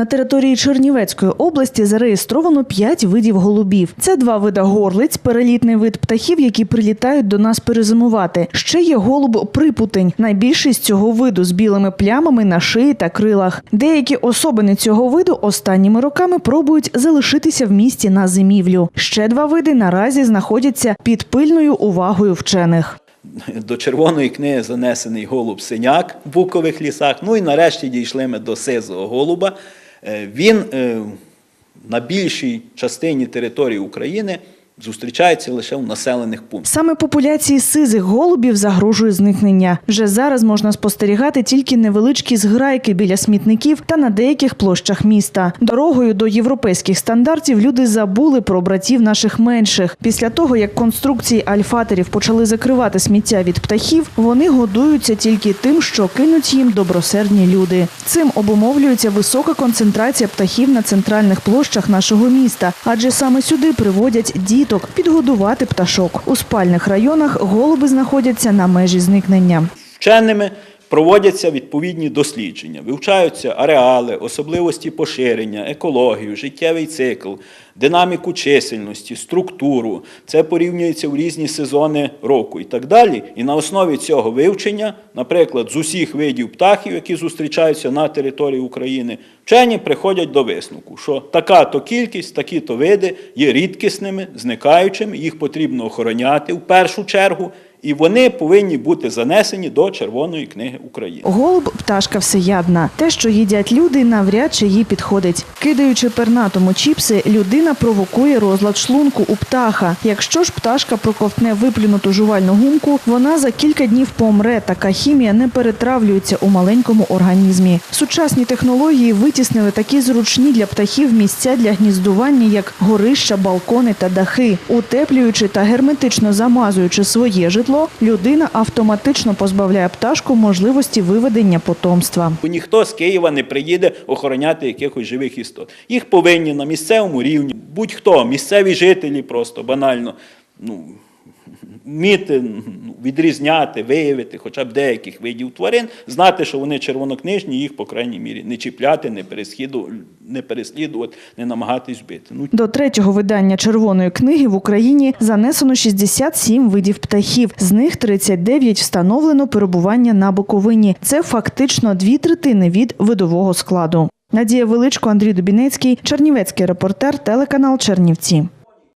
На території Чернівецької області зареєстровано 5 видів голубів. Це два вида горлиць, перелітний вид птахів, які прилітають до нас перезимувати. Ще є голуб припутень, найбільший з цього виду з білими плямами на шиї та крилах. Деякі особини цього виду останніми роками пробують залишитися в місті на зимівлю. Ще два види наразі знаходяться під пильною увагою вчених. До червоної книги занесений голуб синяк в букових лісах. Ну і нарешті дійшли ми до сизого голуба. Е, Він е, на більшій частині території України зустрічається лише в населених пунктах. Саме популяції сизих голубів загрожує зникнення. Вже зараз можна спостерігати тільки невеличкі зграйки біля смітників та на деяких площах міста. Дорогою до європейських стандартів люди забули про братів наших менших. Після того, як конструкції альфаторів почали закривати сміття від птахів, вони годуються тільки тим, що кинуть їм добросердні люди. Цим обумовлюється висока концентрація птахів на центральних площах нашого міста, адже саме сюди приводять діток підгодувати пташок. У спальних районах голуби знаходяться на межі зникнення. Вченими проводяться відповідні дослідження, вивчаються ареали, особливості поширення, екологію, життєвий цикл, динаміку чисельності, структуру. Це порівнюється в різні сезони року і так далі. І на основі цього вивчення, наприклад, з усіх видів птахів, які зустрічаються на території України, вчені приходять до висновку, що така-то кількість, такі-то види є рідкісними, зникаючими, їх потрібно охороняти в першу чергу. І вони повинні бути занесені до Червоної книги України. Голуб пташка всеядна. Те, що їдять люди, навряд чи їй підходить. Кидаючи пернатому чіпси, людина провокує розлад шлунку у птаха. Якщо ж пташка проковтне виплюнуту жувальну гумку, вона за кілька днів помре. Така хімія не перетравлюється у маленькому організмі. Сучасні технології витіснили такі зручні для птахів місця для гніздування, як горища, балкони та дахи. Утеплюючи та герметично замазуючи своє житло, людина автоматично позбавляє пташку можливості виведення потомства. Ніхто з Києва не приїде охороняти якихось живих істот. Їх повинні на місцевому рівні, будь-хто, місцеві жителі просто банально ну, вміти відрізняти, виявити хоча б деяких видів тварин, знати, що вони червонокнижні, їх, по крайній мірі, не чіпляти, не переслідувати, не, переслідувати, не намагатись вбити. Ну, До третього видання червоної книги в Україні занесено 67 видів птахів. З них 39 встановлено перебування на Буковині. Це фактично дві третини від видового складу. Надія Величко, Андрій Дубінецький, Чернівецький репортер, телеканал Чернівці.